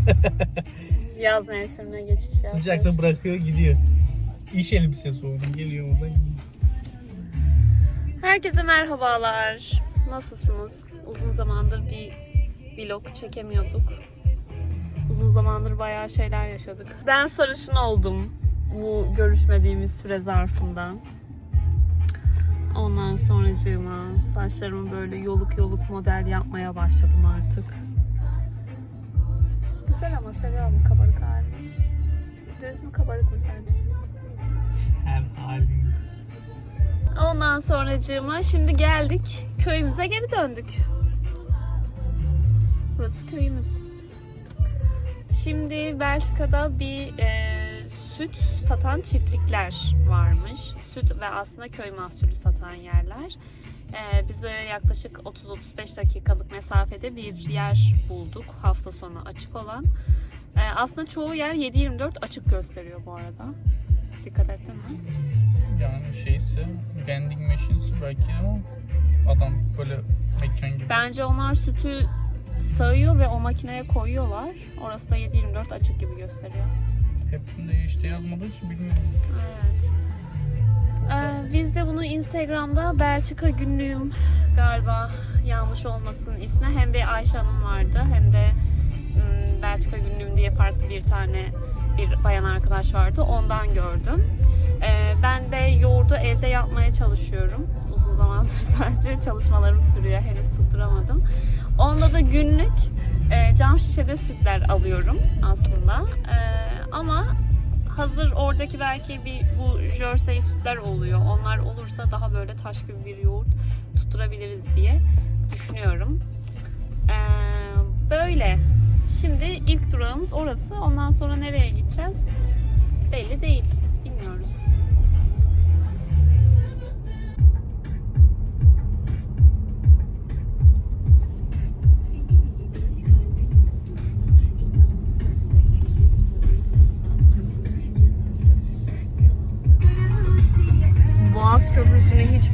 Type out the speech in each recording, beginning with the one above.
Yaz mevsimine geçiş yapmış. Sıcaksa bırakıyor gidiyor. İş elbisesi oldu. Geliyor orada gidiyor. Herkese merhabalar. Nasılsınız? Uzun zamandır bir vlog çekemiyorduk. Uzun zamandır bayağı şeyler yaşadık. Ben sarışın oldum bu görüşmediğimiz süre zarfında. Ondan sonracığıma saçlarımı böyle yoluk yoluk model yapmaya başladım artık. Güzel ama seviyorum kabarık halini. Düz mü kabarık mı sence? Her halin. Ondan sonracığıma şimdi geldik. Köyümüze geri döndük. Burası köyümüz. Şimdi Belçika'da bir e, süt satan çiftlikler varmış. Süt ve aslında köy mahsulü satan yerler. E, bize yaklaşık 30-35 dakikalık mesafede bir yer bulduk. Hafta sonu açık olan. E, aslında çoğu yer 7-24 açık gösteriyor bu arada. Dikkat ettin mi? Yani şeyse vending machine'si belki ama adam böyle mekan gibi. Bence onlar sütü sağıyor ve o makineye koyuyorlar. Orası da 7-24 açık gibi gösteriyor. Hepsinde işte yazmadığı için bilmiyorum. Evet. Ee, biz de bunu Instagram'da Belçika günlüğüm galiba yanlış olmasın ismi. Hem bir Ayşe Hanım vardı hem de Belçika günlüğüm diye farklı bir tane bir bayan arkadaş vardı. Ondan gördüm. Ee, ben de yoğurdu evde yapmaya çalışıyorum. Uzun zamandır sadece çalışmalarım sürüyor. Henüz tutturamadım. Onda da günlük e, cam şişede sütler alıyorum aslında. E, ama hazır oradaki belki bir bu jersey sütler oluyor. Onlar olursa daha böyle taş gibi bir yoğurt tutturabiliriz diye düşünüyorum. E, böyle. Şimdi ilk durağımız orası. Ondan sonra nereye gideceğiz? Belli değil.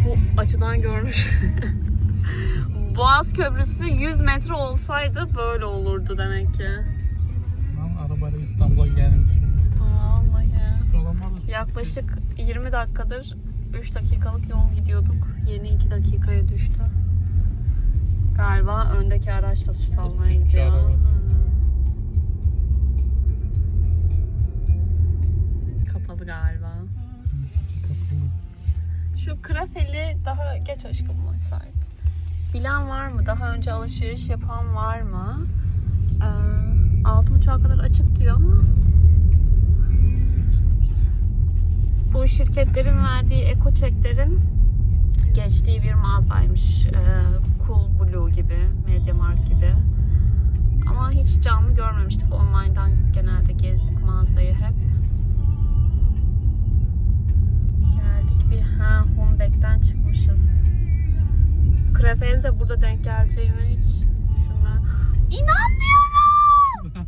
Bu açıdan görmüş. Boğaz Köprüsü 100 metre olsaydı böyle olurdu demek ki. Lan arabayla İstanbul'a gelmiş. Vallahi. Yaklaşık 20 dakikadır 3 dakikalık yol gidiyorduk. Yeni 2 dakikaya düştü. Galiba öndeki araç da süt almaya gidiyor. Kapalı galiba. Şu krafeli daha geç aşkım müsait. Bilen var mı? Daha önce alışveriş yapan var mı? Ee, altı buçuğa kadar açık diyor ama bu şirketlerin verdiği eko çeklerin geçtiği bir mağazaymış. Ee, cool Blue gibi, Mediamarkt gibi. Ama hiç canlı görmemiştik. Online'dan genelde gezdik mağazayı hep. Bir ha Hombeck'ten çıkmışız. Krefel de burada denk geleceğimi hiç düşünme. İnanmıyorum.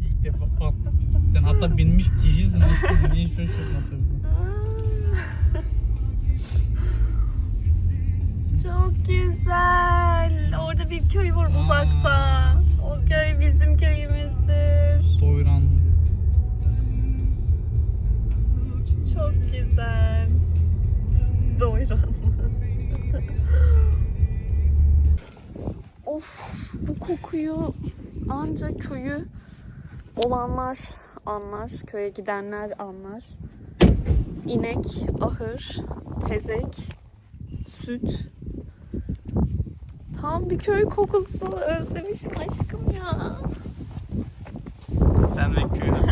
İlk defa at. Sen ata binmiş kişisin. Niye şaşırma tabii. Çok güzel. Orada bir köy var uzakta. Of bu kokuyu anca köyü olanlar anlar. Köye gidenler anlar. İnek, ahır, tezek, süt. Tam bir köy kokusu. Özlemişim aşkım ya. Sen ve köyün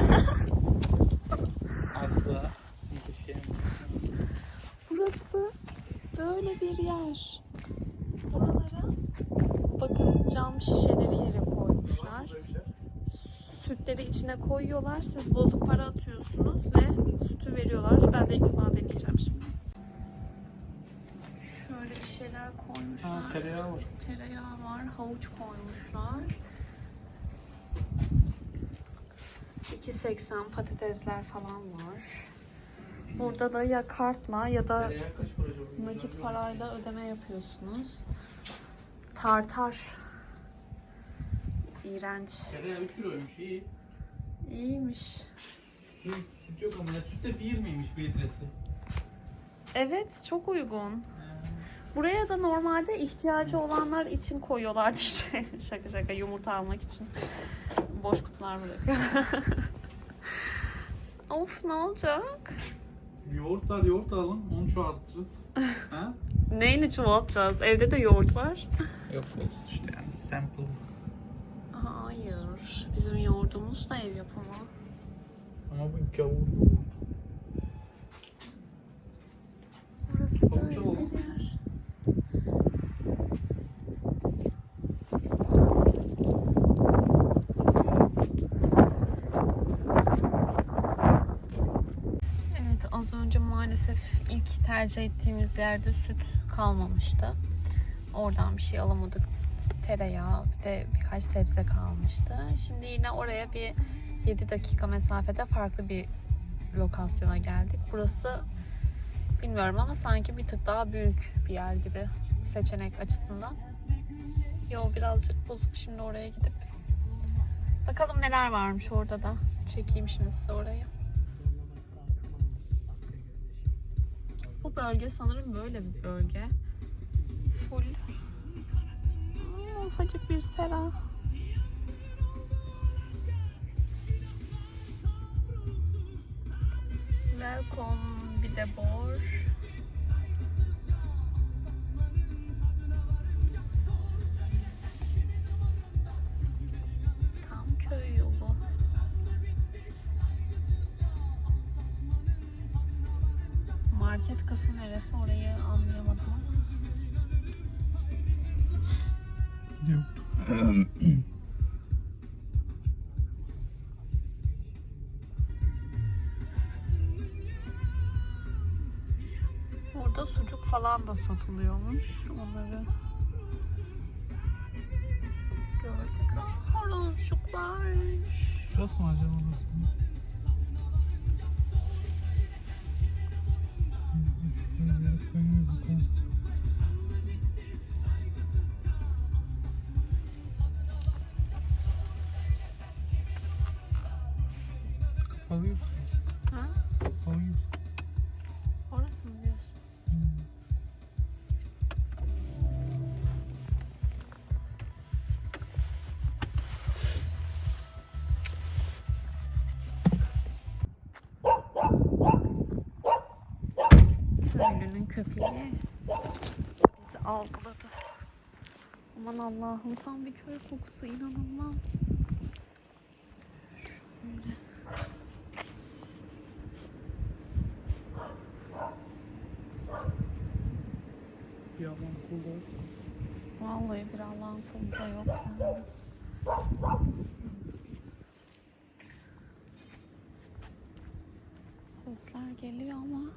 Asla. Burası böyle bir yer. Buralara cam şişeleri yere koymuşlar. Sütleri içine koyuyorlar. Siz bozuk para atıyorsunuz ve sütü veriyorlar. Ben de ilk defa deneyeceğim şimdi. Şöyle bir şeyler koymuşlar. Ha tereyağı var. Tereyağı var, havuç koymuşlar. 2.80 patatesler falan var. Burada da ya kartla ya da nakit parayla ödeme yapıyorsunuz. Tartar. İğrenç. Tereyağı 3 euroymuş iyi. İyiymiş. Süt, süt yok ama ya süt de bir miymiş bir litresi? Evet çok uygun. Buraya da normalde ihtiyacı olanlar için koyuyorlar diyeceğim. şaka şaka yumurta almak için. Boş kutular bırakıyor. of ne olacak? Yoğurt var yoğurt alın onu çoğaltırız. ha? Neyle çoğaltacağız? Evde de yoğurt var. Yok olsun işte yani sample. Hayır. Bizim yoğurdumuz da ev yapımı. Ama bu gavur yoğurt. Burası böyle bir yer. Evet az önce maalesef ilk tercih ettiğimiz yerde süt kalmamıştı. Oradan bir şey alamadık. Tereyağı bir de birkaç sebze kalmıştı. Şimdi yine oraya bir 7 dakika mesafede farklı bir lokasyona geldik. Burası bilmiyorum ama sanki bir tık daha büyük bir yer gibi seçenek açısından. Yol birazcık bozuk şimdi oraya gidip bakalım neler varmış orada da. Çekeyim şimdi size orayı. Bu bölge sanırım böyle bir bölge. Full ufacık bir sera. Welcome bir de bor. Market kısmı neresi orayı anlayamadım ama. Burada sucuk falan da satılıyormuş. Onları gördük. Horozcuklar. Şurası mı acaba orası mı? Köylünün köpeği bizi algıladı. Aman Allah'ım tam bir köy kokusu inanılmaz. Şöyle. Bir alan kulda. Vallahi bir Allah'ın kulu yok. yani. Sesler geliyor ama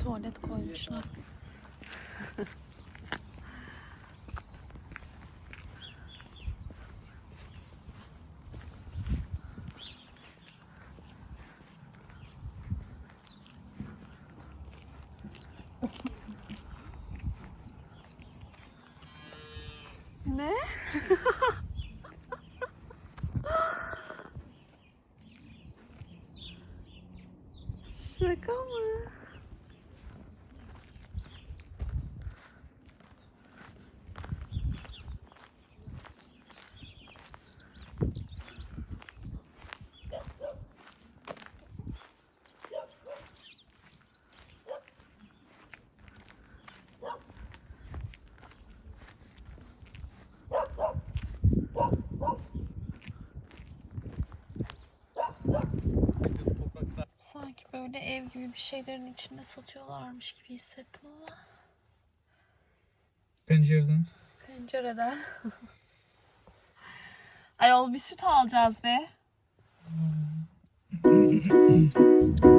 tuvalet koymuşlar. Ne? Şaka mı? Toprak sahip. Sanki böyle ev gibi bir şeylerin içinde satıyorlarmış gibi hissettim ama Pencereden. pencereden. Ayol bir süt alacağız be.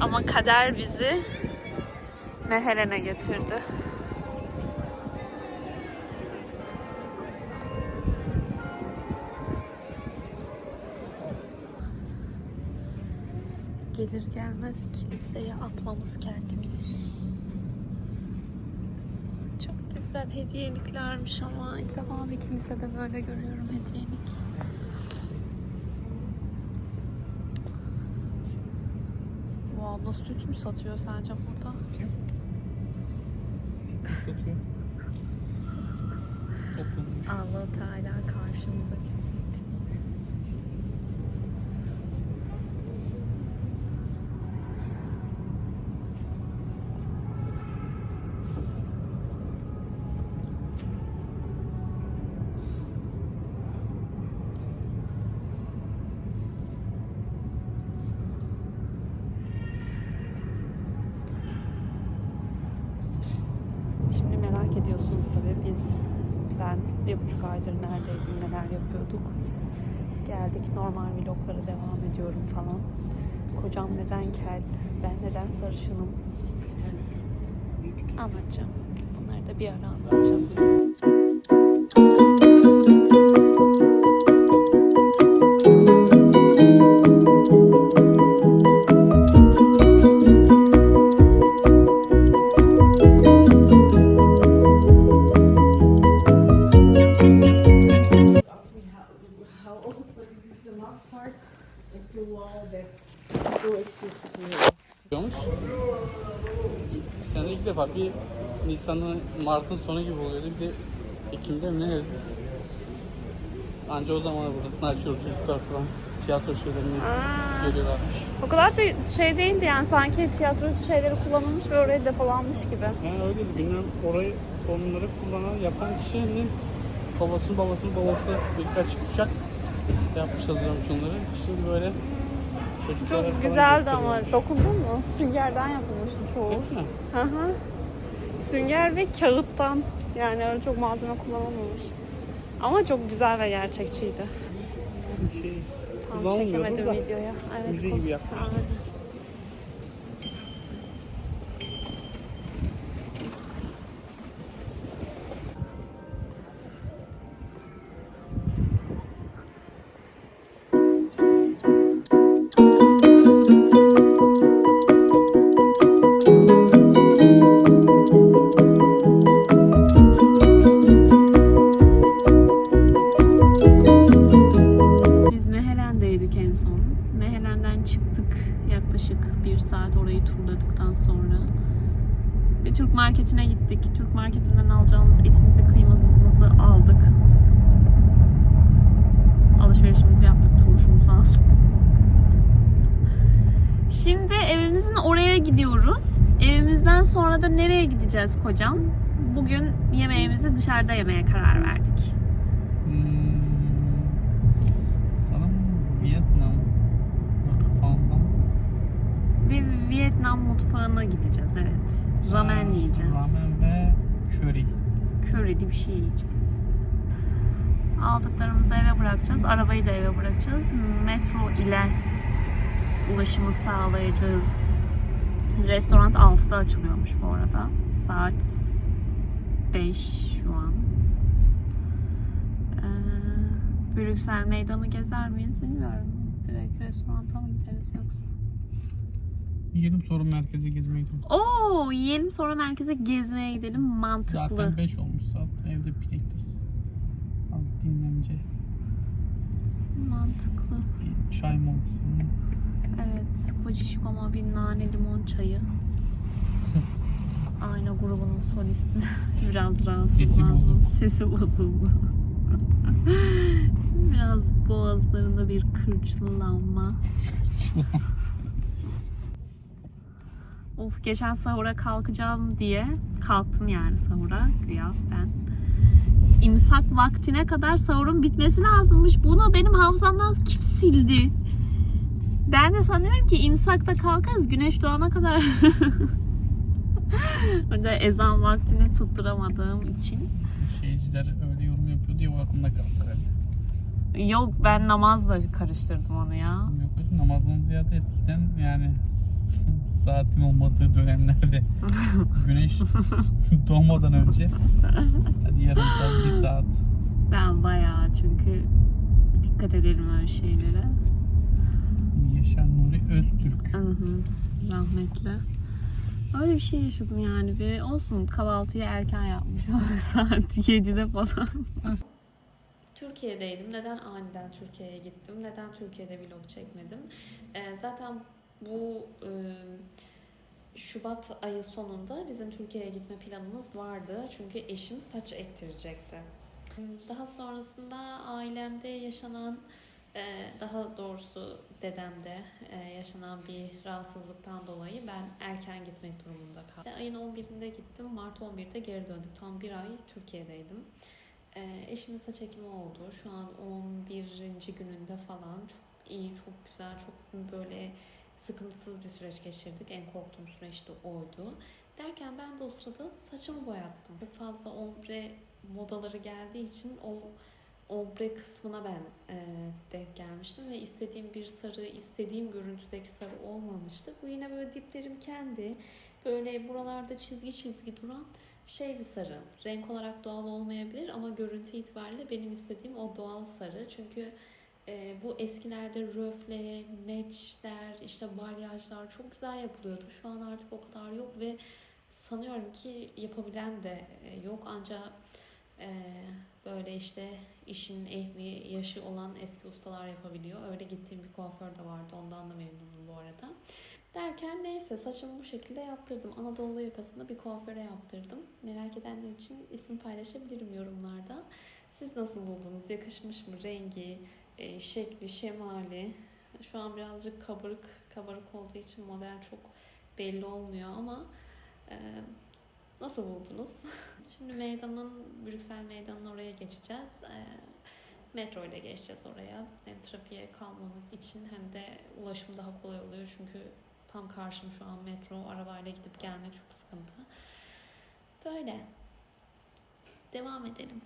Ama kader bizi Mehelen'e getirdi. Gelir gelmez kiliseye atmamız kendimizi. Çok güzel hediyeliklermiş ama ilk defa bir kilisede böyle görüyorum hediyelik. Abla süt mü satıyor sence burada? Satıyor. Okunmuş. allah Teala karşımıza çıktı. Şimdi merak ediyorsunuz tabii biz ben bir buçuk aydır neredeydim neler yapıyorduk. Geldik normal vloglara devam ediyorum falan. Kocam neden kel, ben neden sarışınım anlatacağım. Bunları da bir ara anlatacağım. Bir Nisan'ın Mart'ın sonu gibi oluyordu. Bir de Ekim'de mi ne? Anca o zaman burasını açıyor çocuklar falan. Tiyatro şeylerini görüyorlarmış. O kadar da şey değildi yani sanki tiyatro şeyleri kullanılmış ve oraya depolanmış gibi. Yani öyleydi. Bilmem orayı onları kullanan yapan kişinin babasının babasının babası birkaç kuşak yapmış hazırlamış onları. Şimdi böyle çocuklara Çok güzeldi ama dokundun mu? Süngerden yapılmış çoğu. Hı hı. Sünger ve kağıttan. Yani öyle çok malzeme kullanılmamış. Ama çok güzel ve gerçekçiydi. Şey, Tam çekemedim da videoya. Evet, müze gibi yapmışlar. Orayı turladıktan sonra. Bir Türk marketine gittik. Türk marketinden alacağımız etimizi, kıymamızı aldık. Alışverişimizi yaptık, turşumuzu aldık. Şimdi evimizin oraya gidiyoruz. Evimizden sonra da nereye gideceğiz kocam? Bugün yemeğimizi dışarıda yemeye karar verdik. Hmm, sanırım Vietnam mutfağından Bir Vietnam mutfağına gideceğiz evet. Ramen yiyeceğiz. Ramen ve köri. Curry'li bir şey yiyeceğiz. Aldıklarımızı eve bırakacağız. Arabayı da eve bırakacağız. Metro ile ulaşımı sağlayacağız. Restoran 6'da açılıyormuş bu arada. Saat 5 şu an. Ee, Brüksel meydanı gezer miyiz bilmiyorum. Direkt restoranta mı gideriz yoksa? Yiyelim sonra merkeze gezmeye gidelim. Oo, yiyelim sonra merkeze gezmeye gidelim. Mantıklı. Zaten 5 olmuş saat. Evde pilekleriz. Az dinlence. Mantıklı. Bir çay molası. Evet, Kocişkom'a bir nane limon çayı. Ayna grubunun solisti. Biraz rahatsızlandım. Sesi bozuldu. Sesi bozuldu. Biraz boğazlarında bir kırçlanma. Of geçen sahura kalkacağım diye kalktım yani sahura güya ben. İmsak vaktine kadar sahurun bitmesi lazımmış. Bunu benim hafızamdan kim sildi? Ben de sanıyorum ki imsakta kalkarız güneş doğana kadar. Orada ezan vaktini tutturamadığım için. Şeyciler öyle yorum yapıyor diye o aklımda kaldı herhalde. Yok ben namazla karıştırdım onu ya. Yok namazdan ziyade eskiden yani saatin olmadığı dönemlerde güneş doğmadan önce hadi yarım saat bir saat Ben bayağı çünkü dikkat ederim öyle şeylere. Yaşar Nuri Öztürk. Hı hı, rahmetli. Öyle bir şey yaşadım yani bir olsun kahvaltıyı erken yapmış saat 7'de falan. Türkiye'deydim. Neden aniden Türkiye'ye gittim? Neden Türkiye'de vlog çekmedim? Ee, zaten bu e, Şubat ayı sonunda bizim Türkiye'ye gitme planımız vardı. Çünkü eşim saç ektirecekti. Daha sonrasında ailemde yaşanan daha doğrusu dedemde yaşanan bir rahatsızlıktan dolayı ben erken gitmek durumunda kaldım. İşte ayın 11'inde gittim, Mart 11'de geri döndük. Tam bir ay Türkiye'deydim. Eşimin saç ekimi oldu. Şu an 11. gününde falan. Çok iyi, çok güzel, çok böyle sıkıntısız bir süreç geçirdik. En korktuğum süreç de oydu. Derken ben de o sırada saçımı boyattım. Çok fazla ombre modaları geldiği için o ombre kısmına ben e, denk gelmiştim ve istediğim bir sarı, istediğim görüntüdeki sarı olmamıştı. Bu yine böyle diplerim kendi, böyle buralarda çizgi çizgi duran şey bir sarı. Renk olarak doğal olmayabilir ama görüntü itibariyle benim istediğim o doğal sarı. Çünkü e, bu eskilerde röfle, meçler, işte balyajlar çok güzel yapılıyordu. Şu an artık o kadar yok ve sanıyorum ki yapabilen de e, yok ancak e, böyle işte işin ehli, yaşı olan eski ustalar yapabiliyor. Öyle gittiğim bir kuaför de vardı. Ondan da memnunum bu arada. Derken neyse saçımı bu şekilde yaptırdım. Anadolu yakasında bir kuaföre yaptırdım. Merak edenler için isim paylaşabilirim yorumlarda. Siz nasıl buldunuz? Yakışmış mı? Rengi, e, şekli, şemali. Şu an birazcık kabarık kabarık olduğu için model çok belli olmuyor ama e, nasıl buldunuz? Şimdi meydanın, Brüksel meydanının oraya geçeceğiz. E, metro ile geçeceğiz oraya. Hem trafiğe kalmamak için hem de ulaşım daha kolay oluyor. Çünkü tam karşım şu an metro. Arabayla gidip gelmek çok sıkıntı. Böyle. Devam edelim.